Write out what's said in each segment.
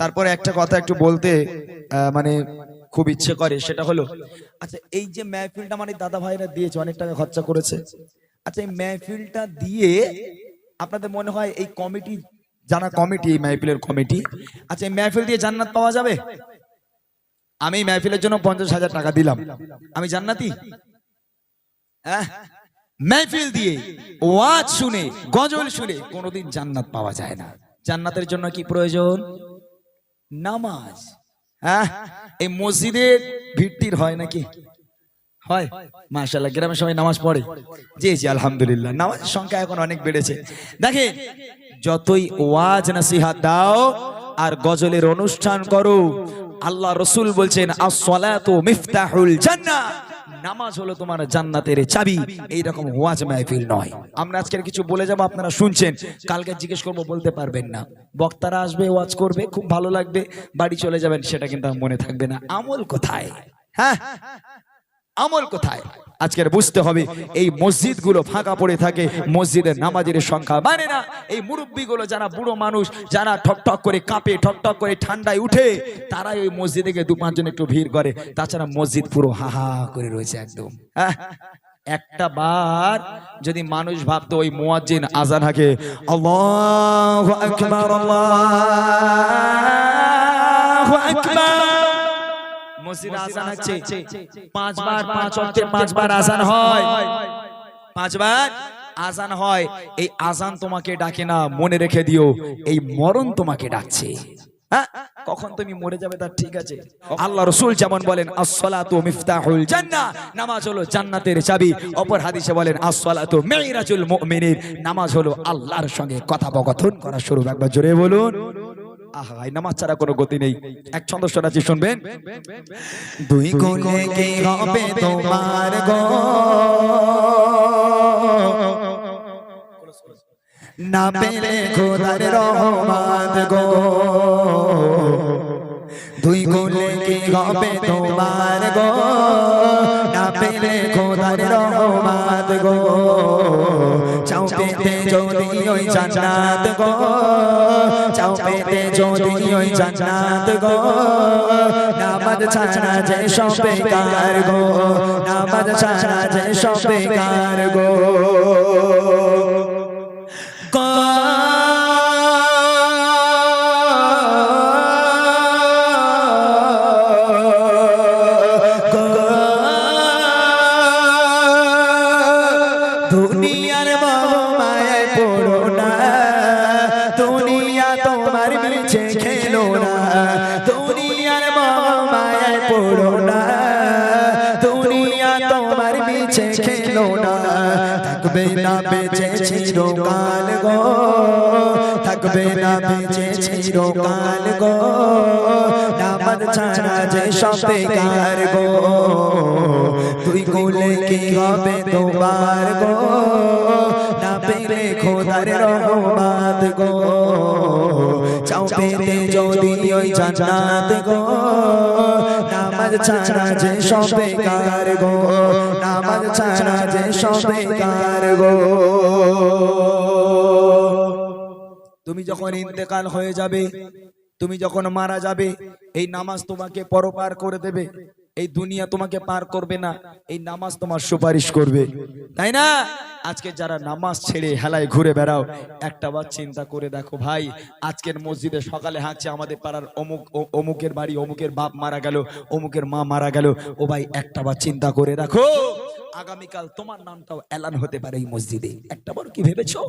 তারপরে একটা কথা একটু বলতে মানে খুব ইচ্ছে করে, সেটা হলো আচ্ছা এই যে মেহফিলটা মানে দাদা ভাইরা দিয়েছে, অনেক টাকা খরচা করেছে। আচ্ছা এই মেহফিলটা দিয়ে আপনাদের মনে হয় এই কমিটি, জানা কমিটি, এই মেহফিলের কমিটি আচ্ছা এই মেহফিল দিয়ে জান্নাত পাওয়া যাবে? আমি এই মেহফিলের জন্য পঞ্চাশ হাজার টাকা দিলাম। আমি জান্নাতি? হ্যাঁ? মেহফিল দিয়ে ওয়াজ শুনে, গজল শুনে কোনোদিন জান্নাত পাওয়া যায় না। জান্নাতের জন্য কি প্রয়োজন? নামাজ। হ্যাঁ? এই মসজিদের ভিড়টির হয় নাকি? হয়। মাশাল্লাহ গ্রামের সবাই নামাজ পড়ে। জি জি, আলহামদুলিল্লাহ। নামাজের সংখ্যা এখন অনেক বেড়েছে। দেখেন, যতই ওয়াজ নাসিহাত দাও আর গজলের অনুষ্ঠান করো, আল্লাহ রসুল বলছেন আসলাত মিফতাহুল জান্নাহ। নামাজ হলো তোমার জান্নাতের চাবি। এইরকম ওয়াজ মাহফিল নয়। আমরা আজকের কিছু বলে যাব, আপনারা শুনছেন। কালকে জিজ্ঞেস করব, বলতে পারবেন না। বক্তারা আসবে, ওয়াজ করবে, খুব ভালো লাগবে। বাড়ি চলে যাবেন, সেটা কিন্তু মনে থাকবে না। আমল কোথায়? হ্যাঁ? আমল কোথায়? আজকের বুঝতে হবে, এই মসজিদগুলো ফাঁকা পড়ে থাকে মসজিদের নামাজের সংখ্যা মানে না। এই মুরব্বীগুলো যারা বুড়ো মানুষ, যারা ঠক ঠক করে কাঁপে, ঠক ঠক করে ঠান্ডায় উঠে, তারাই ওই মসজিদে গিয়ে দু পাঁচজন একটু ভিড় করে। তাছাড়া মসজিদ পুরো হাহা করে রয়েছে একদম। একটা বার যদি মানুষ ভাবতো ওই মুয়াজ্জিন আজান হাকে আকবার, আল্লাহু মসজিদ আজান হচ্ছে। পাঁচবার পাঁচ অর্থে পাঁচবার আজান হয়। পাঁচবার আজান হয়। এই আজান তোমাকে ডাকে না মনে রেখে দিও এই মরণ তোমাকে ডাকছে। হ্যাঁ? কখন তুমি মরে যাবে তার ঠিক আছে। আল্লাহ রসুল যেমন বলেন আসসালাতু মিফতাহুল জান্নাহ। নামাজ হলো জান্নাতের চাবি। অপর হাদিসে বলেন আসসালাতু মুমিনিন। নামাজ হলো আল্লাহর সঙ্গে কথোপকথন করা শুরু। একবার জোরে বলুন। আহা নামাজ ছাড়া কোনো গতি নেই। এক ছন্দ শোনাচ্ছি শুনবেন? দুই কোলে কি হবে তোমার গো? না পেলে খোদার রহমান গো। দুই কোলে কি হবে তোমার গো? না পেলে খোদার রহমান গো। পেতে যদি ওই জান্নাত গো চাও পেতে যদি ওই জান্নাত গো নামাজ ছাড়া যে সব বেকার গো নামাজ ছাড়া যে সব বেকার গো তোমার মিছে খেলো না। দুনিয়ার মায়ায় পড়ো না। দুনিয়া তোমার মিছে খেলো না। থাকবে না বেঁচে চিরকাল গো। থাকবে না বেঁচে চিরকাল গো। নামাজ ছাড়া যে সব বেকার গো। তুই কোলে কি হবে তোমার গো? না পেলে খোদার রহমাত গো। চাও পেতে যদি ওই জান্নাত গো। নামাজ ছাড়া যে সব বেকার গো। নামাজ ছাড়া যে সব বেকার গো। তুমি যখন ইন্তেকাল হয়ে যাবে তুমি যখন মারা যাবে এই নামাজ তোমাকে পরপার করে দেবে। এই দুনিয়া তোমাকে পার করবে না, এই নামাজ তোমার সুপারিশ করবে। তাই না? আজকে যারা নামাজ ছেড়ে হেলায় ঘুরে বেড়াও, একটা বার চিন্তা করে দেখো ভাই, আজকের মসজিদে সকালে হাঁটছে আমাদের পাড়ার অমুক অমুকের বাড়ি, অমুকের বাপ মারা গেল, অমুকের মা মারা গেল। ও ভাই, একটা বার চিন্তা করে দেখো। আগামীকাল তোমার নামটাও এলান হতে পারে এই মসজিদে। একটা বার কি ভেবেছো?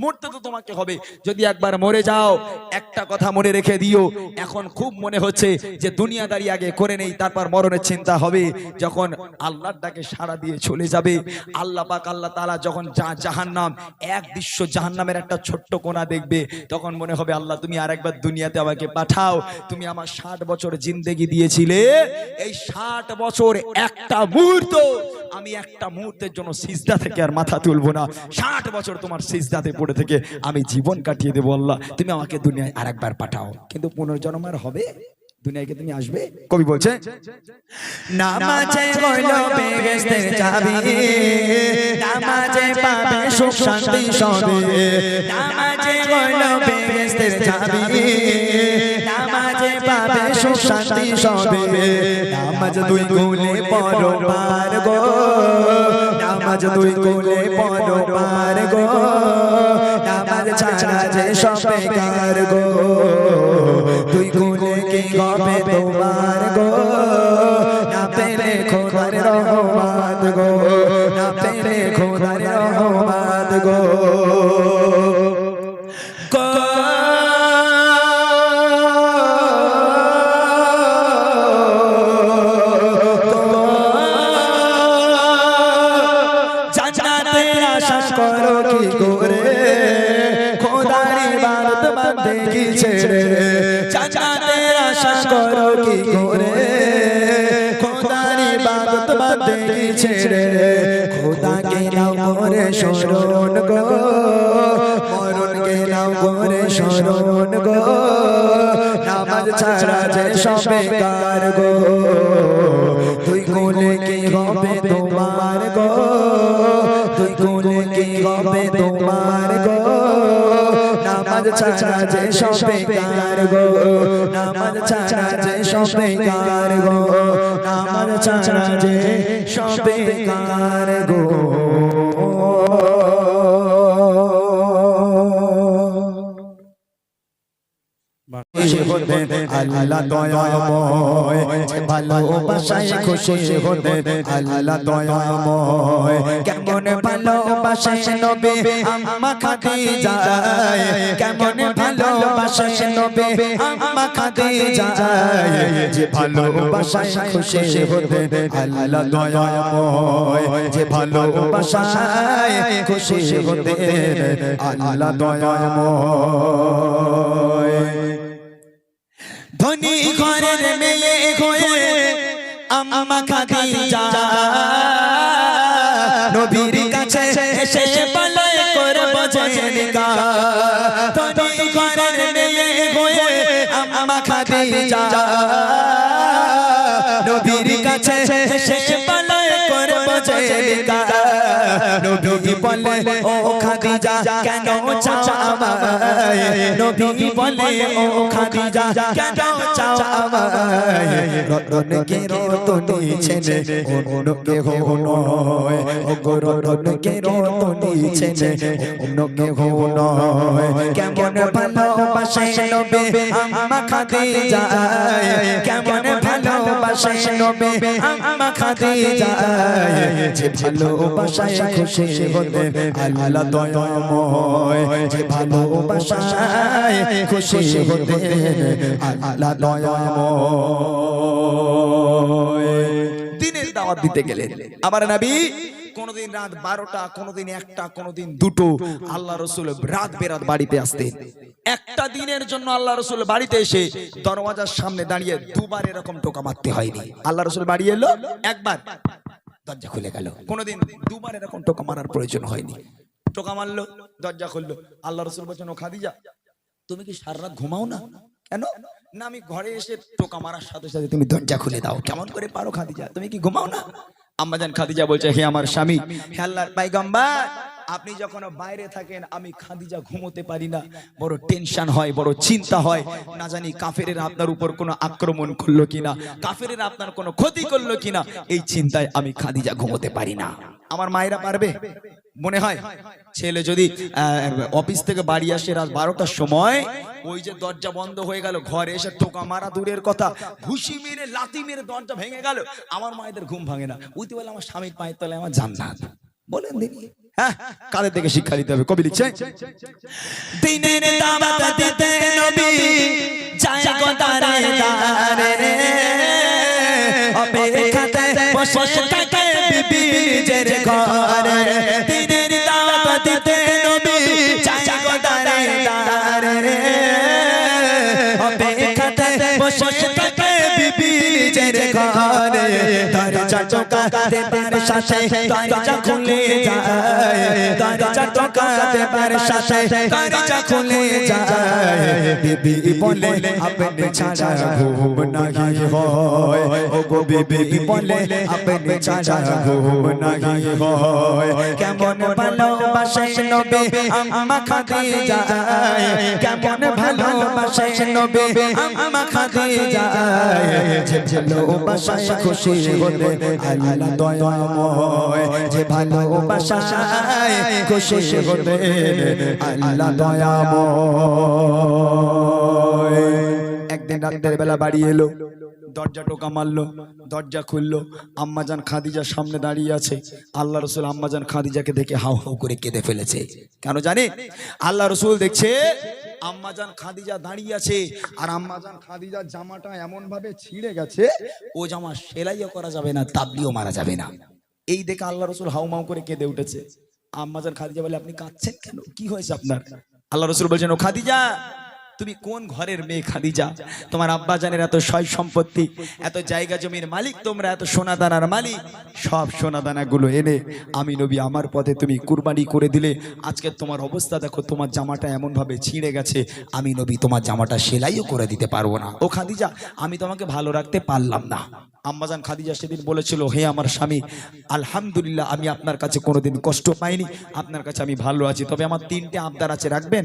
মরতে তো তোমাকে হবে। যদি একবার মরে যাও, একটা কথা মনে রেখে দিও। এখন খুব মনে হচ্ছে যে দুনিয়াদারি আগে করে নেই, তারপর মরণের চিন্তা হবে। যখন আল্লাহর ডাকে সাড়া দিয়ে চলে যাবে, আল্লাহ পাক, আল্লাহ তাআলা যখন জাহান নাম এক দৃশ্য জাহান নামের একটা ছোট্ট কোনা দেখবে। তখন মনে হবে, আল্লাহ, তুমি আর একবার দুনিয়াতে আমাকে পাঠাও। তুমি আমার ষাট বছর জিন্দেগি দিয়েছিলে। এই ষাট বছর একটা মুহূর্ত আমি একটা মুহূর্তের জন্য সিজদা থেকে আর মাথা তুলবো না। ষাট বছর তোমার সিজদাতে পড়ে থেকে আমি জীবন কাটিয়ে দেবো আল্লাহ। তুমি আমাকে দুনিয়ায় আরেকবার পাঠাও। কিন্তু পুনর্জন্ম আর হবে? দুনিয়াকে তুমি আসবে? কবি বলছে, নামাজে পাবে সুখ শান্তি সবে। নামাজ দুই গুলে পড়ো পার গো। নামাজ দুই গুলে পড়ো পার গো। নামাজ ছাড়া যে সবে কার গো। দুই গুলে কি হবে তোমার গো। না পেলে খোদার রহমত গো। না পেলে খোদার রহমত গো। করো। খোদারি বাদত বাদে ছেড়ে খোদাকে নাও করে শরণ গো। মরণকে নাও করে শরণ গো। নামাজ ছাড়া যে সবে কার গো। ছাড়া যে সবে কার গো। নামাজ ছাড়া যে সবে কার গো। নামাজ ছাড়া যে সবে কার গো। খুশি হতে আল্লাহ দয়াময় যে ভালোবাসায় খুশি হতে আল্লাহ দয়াময় কেমন ভালোবাসায় নবে আম্মা খাদিজা কেমন ভালোবাসায় নবে আম্মা খাদিজা যে ভালোবাসায় খুশি হতে আল্লাহ দয়াময় যে ভালোবাসায় খুশি হতে আল্লাহ দয়াময় বলে ও খাদিজা কেন চাও নবী বলে ও খাদিজা কেন চাও আমায়? রতন কে রতন ছেনে অন্য কে নয়? ও রতন কে রতন ছেনে অন্য কে নয়? কেমন ভালোবাসায় নবে? আম্মা খাদিজা। কেমন ভালোবাসায় নবে? আম্মা খাদিজা। যে ভালোবাসায় খুশি হতে আল্লাহ দয়াময় যে ভালোবাসায় খুশি হতে আল্লাহ দয়াময়। দিনের দাওয়াত দিতে গেলেন আবার নবী কোনদিন রাত বারোটা কোনদিন একটা কোনদিন দুটো আল্লাহ রসুল রাত বেরাত বাড়িতে আসতেন একটা দিনের জন্য আল্লাহ রসুল বাড়িতে এসে দরওয়াজার সামনে দাঁড়িয়ে দুবার এরকম টোকা মারতে হয়নি। আল্লাহ রসুল বাড়ি এলো একবার দরজা খুলে গেল। কোনোদিন দুবার এরকম টোকা মারার প্রয়োজন হয়নি। টোকা মারলো, দরজা খুললো। আল্লাহ রসুল বলছেন, ও খাদিজা, তুমি কি সারা ঘুমাও না? কেন? না, আমি ঘরে এসে টোকা মারার সাথে সাথে তুমি দরজা খুলে দাও। কেমন করে পারো খাদিজা? তুমি কি ঘুমাও না? আম্মাজান খাদিজা বলছে, হে আমার স্বামী, হে আল্লাহর পাইগাম্বার আপনি যখন বাইরে থাকেন, আমি খাদিজা ঘুমোতে পারি না। বড় টেনশন হয়, বড় চিন্তা হয়। না জানি কাফেরের আপনার উপর কোনো আক্রমণ করল কিনা, কাফেরের আপনার কোনো ক্ষতি করল কিনা, এই চিন্তায় আমি খাদিজা ঘুমোতে পারি না। আমার মায়েরা পারবে? মনে হয়? ছেলে যদি অফিস থেকে বাড়ি আসে রাত বারোটার সময়, ওই যে দরজা বন্ধ হয়ে গেল, ঘরে এসে টোকা মারা দূরের কথা, ঘুষি মেরে, লাথি মেরে দরজা ভেঙে গেল, আমার মায়েদের ঘুম ভাঙে না। উইতে বলে আমার স্বামীর পায়ের তলায় আমার জান্নাত বলেন দেখি হ্যাঁ কাদের থেকে শিক্ষা দিতে হবে? কবি লিখছে? অপেক্ষাতে বসে থাকে বিবিজের ঘরে। বসে থাকে সাথে দরজা খুলে যায়। দরজা টোকা দেবার সাথে দরজা খুলে যায়। বিবি বলে আপনি ছাড়া ঘুম নাহি হয়। ও গো বিবি বলে আপনি ছাড়া ঘুম নাহি হয়। কেমন ভালোবাসেন নবী আম্মা খাদিজা কেমন ভালোবাসেন নবী আম্মা খাদিজা যে ভালোবাসায় খুশি হলে আল্লাহ দয়াময় যে ভালোবাসায় খুশি হলে আল্লাহ একদিন রাতের বেলা বাড়ি এলো, দরজা টোকা মারলো, দরজা খুললো, আম্মাজান খাদিজার সামনে দাঁড়িয়ে আছে। আল্লাহ রসুল আম্মাজান খাদিজাকে দেখে হাউ হাউ করে কেঁদে ফেলেছে। কেন জানে? আল্লাহ রসুল দেখছে, আম্মাজান খাদিজা দাঁড়িয়ে আছে, আর আম্মাজান খাদিজার জামাটা এমন ভাবে ছিঁড়ে গেছে, ও জামা সেলাইও করা যাবে না, তাবলিও মারা যাবে না। এই দেখে আল্লাহ রসুল হাউমাউ করে কেঁদে উঠেছে। আম্মাজান খাদিজা বলে, আপনি কাঁদছেন কেন? কি হয়েছে আপনার? আল্লাহ রসুল বলছেন, ও খাদিজা তুমি কোন ঘরের মেয়ে খাদিজা? তোমার আব্বা জানের এত সয় সম্পত্তি, এত জায়গা জমির মালিক তোমরা, এত সোনা দানার মালিক। সব সোনা দানাগুলো এনে আমি নবী, আমার পথে তুমি কুরবানি করে দিলে। আজকে তোমার অবস্থা দেখো, তোমার জামাটা এমন ভাবে ছিঁড়ে গেছে, আমি নবী, তোমার জামাটা সেলাইও করে দিতে পারব না। ও খাদিজা, আমি তোমাকে ভালো রাখতে পারলাম না। আম্মাজান খাদিজা সেদিন বলেছিল, হে আমার স্বামী, আলহামদুলিল্লাহ, আমি আপনার কাছে কোনোদিন কষ্ট পাইনি। আপনার কাছে আমি ভালো আছি। তবে আমার তিনটে আবদার আছে, রাখবেন?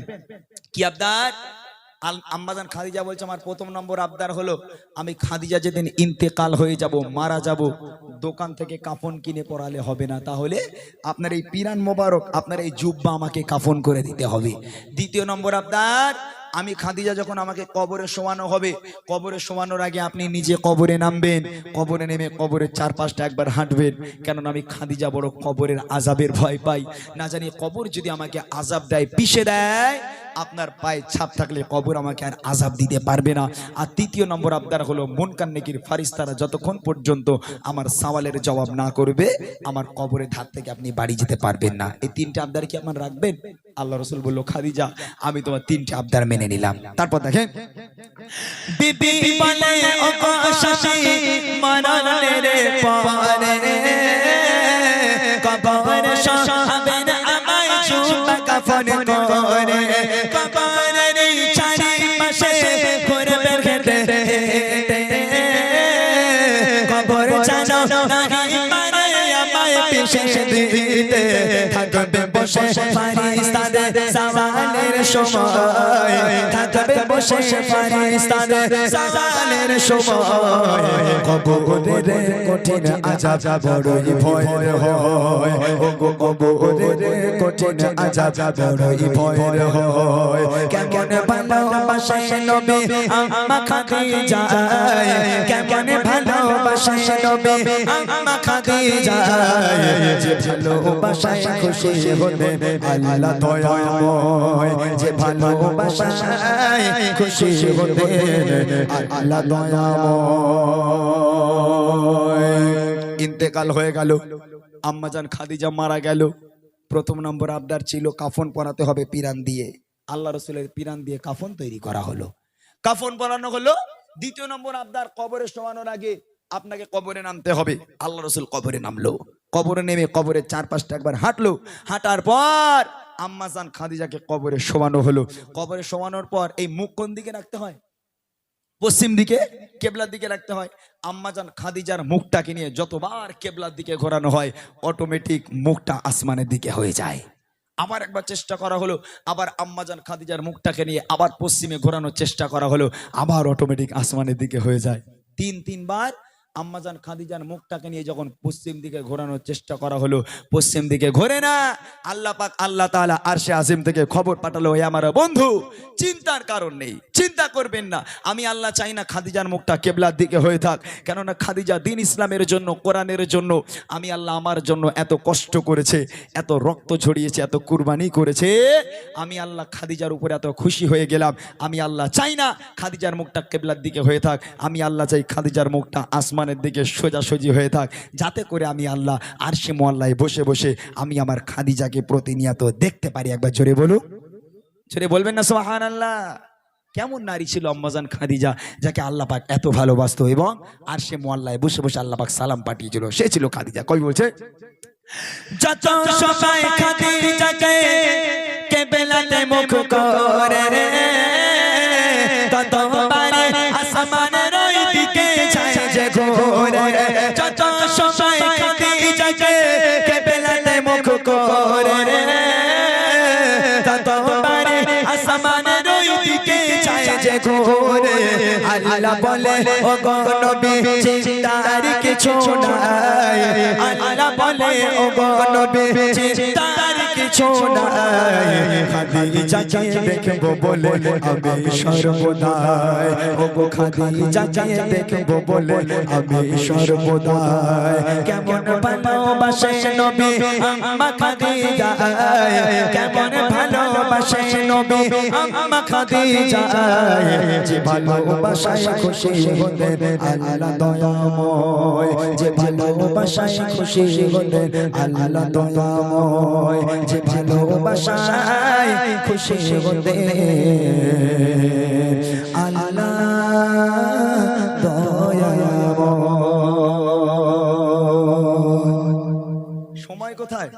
কি আবদার? আল- আম্মাজান খাদিজা বলছে, আমার প্রথম নম্বর আবদার হলো, আমি খাদিজা যেদিন ইন্তেকাল হয়ে যাব, মারা যাব, দোকান থেকে কাফন কিনে পড়ালে হবে না। তাহলে আপনার এই পিরান মোবারক, আপনার এই জুব্বা আমাকে কাফন করে দিতে হবে। দ্বিতীয় নম্বর আবদার, আমি খাদিজা যখন আমাকে কবরে শোয়ানো হবে, কবরে শোয়ানোর আগে আপনি নিজে কবরে নামবেন, কবরে নেমে কবরের চারপাশটা একবার হাঁটবেন। কেননা আমি খাদিজা বড় কবরের আজাবের ভয় পাই। না জানি কবর যদি আমাকে আজাব দেয়, পিষে দেয় আপনার পায়ে ছাপ থাকলে কবর আমাকে আর আজাব দিতে পারবে না। আর তৃতীয় নম্বর আবদার হলো মন কান্নেকির ফারিস্তারা যতক্ষণ পর্যন্ত আমার সওয়ালের জবাব না করবে, আমার কবরের ধার থেকে আপনি বাড়ি যেতে পারবেন না। এই তিনটে আবদার কি আপনার রাখবেন? আল্লাহ রসুল বলল, খাদিজা, আমি তোমার তিনটে আবদার মেনে নিলাম। তারপর দেখেন, বিবি বলে ও শাশি মরণে রে পরে কবর শাহাবেন আমায় কাফন করে। কবরের চারি পাশে ঘুরবে হেঁটে কবর জানো নাহি পারে আমায় পিছে দিতে। থাকবে বসে ফারিস্তাদের সময় থাকবে বসে ফারিস্তাদের সওয়ালের সময়। কবরের কঠিন আজাব বড়ই ভয়ের হয়। ও গো কবরের কঠিন আজাব বড়ই ভয়ের হয়। কেমন ভালোবাসে নবী আম্মা খাদিজা। কেমন ভালোবাসে নবী আম্মা খাদিজা। যে ভালোবাসায় খুশি হতে আল্লাহ দয়াময়। যে ভালোবাসায় খুশি হতে আল্লাহ দয়াময়। ইন্তেকাল হয়ে গেল। আম্মাজান খাদিজা মারা গেল। প্রথম নম্বর আবদার ছিল কাফন পরাতে হবে পিরান দিয়ে। আল্লাহ রসুলের পিরান দিয়ে কাফন তৈরি করা হলো। কাফন পরানো হলো। দ্বিতীয় নম্বর আবদার কবরে শোয়ানোর আগে আপনাকে কবরে নামতে হবে। আল্লাহ রসুল কবরে নামলো। কবরে নেমে কবরের চারপাশটা একবার হাঁটলো। হাঁটার পর আম্মাজান খাদিজাকে কবরে শোয়ানো হলো। কবরে শোয়ানোর পর এই মুখ কোন দিকে রাখতে হয়? পশ্চিম দিকে, কেবলার দিকে রাখতে হয়। আম্মাজান খাদিজার মুখটাকে নিয়ে যতবার কেবলার দিকে ঘোরানো হয় অটোমেটিক মুখটা আসমানের দিকে হয়ে যায়। আবার একবার চেষ্টা করা হলো, আবার আম্মাজান খাদিজার মুখটাকে নিয়ে আবার পশ্চিমে ঘোরানোর চেষ্টা করা হলো, আবার অটোমেটিক আসমানের দিকে হয়ে যায়। তিন, তিনবার আম্মাজান খাদিজার মুখটাকে নিয়ে যখন পশ্চিম দিকে ঘোরানোর চেষ্টা করা হলো, পশ্চিম দিকে ঘোরে না। আল্লাহ পাক, আল্লাহ তাআলা আরশে আজিম থেকে খবর পাঠালো হে আমার বন্ধু, চিন্তার কারণ নেই, চিন্তা করবেন না। আমি আল্লাহ চাই না খাদিজার মুখটা কেবলার দিকে হয়ে থাক। কেননা খাদিজা দিন ইসলামের জন্য, কোরআনের জন্য, আমি আল্লাহ আমার জন্য এত কষ্ট করেছে, এত রক্ত ঝরিয়েছে, এত কুরবানি করেছে। আমি আল্লাহ খাদিজার উপরে এত খুশি হয়ে গেলাম। আমি আল্লাহ চাই না খাদিজার মুখটা কেবলার দিকে হয়ে থাক। আমি আল্লাহ চাই খাদিজার মুখটা আসমানের দিকে সোজাসুজি হয়ে থাক। যাতে করে আমি আল্লাহ আর সে মোয়াল্লায় বসে বসে আমি আমার খাদিজাকে প্রতিনিয়ত দেখতে পারি। একবার জোরে বলুন। জোরে বলবেন না সোহান আল্লাহ কেমন নারী ছিল আম্মাজান খাদিজা, যাকে আল্লাহ পাক এত ভালোবাসতো এবং আর সে মোয়াল্লায় বসে বসে আল্লাহ পাক সালাম পাঠিয়েছিল। সে ছিল খাদিজা। কবি বলছে, যত সময় খাদিজাকে কেবেলাতে মুখ করে তত পারে যায় যে ঘোরে যত সময় খাদিজাকে কেবেলাতে মুখ করে রে। তত পারে আসমানের ওই দিকে যায় যে ঘোরে। আল্লাহ বলে ও গো নবী, চিন্তার কিছু নাই। আল্লাহ বলে ও গো চিন্তার নাই খাদিজাকে দেখব বলে আমি সর্বদাই ও গো খাদিজাকে দেখব বলে আমি সর্বদাই কেমন ভালোবাসে নবী আম্মা খাদিজা কেমন ভালোবাসে নবী, আম্মা খাদিজা। যে খুশি আল্লাহ দয়াময়। যে খুশি আল্লাহ দয়াময়। যে খুশি সময় কোথায়?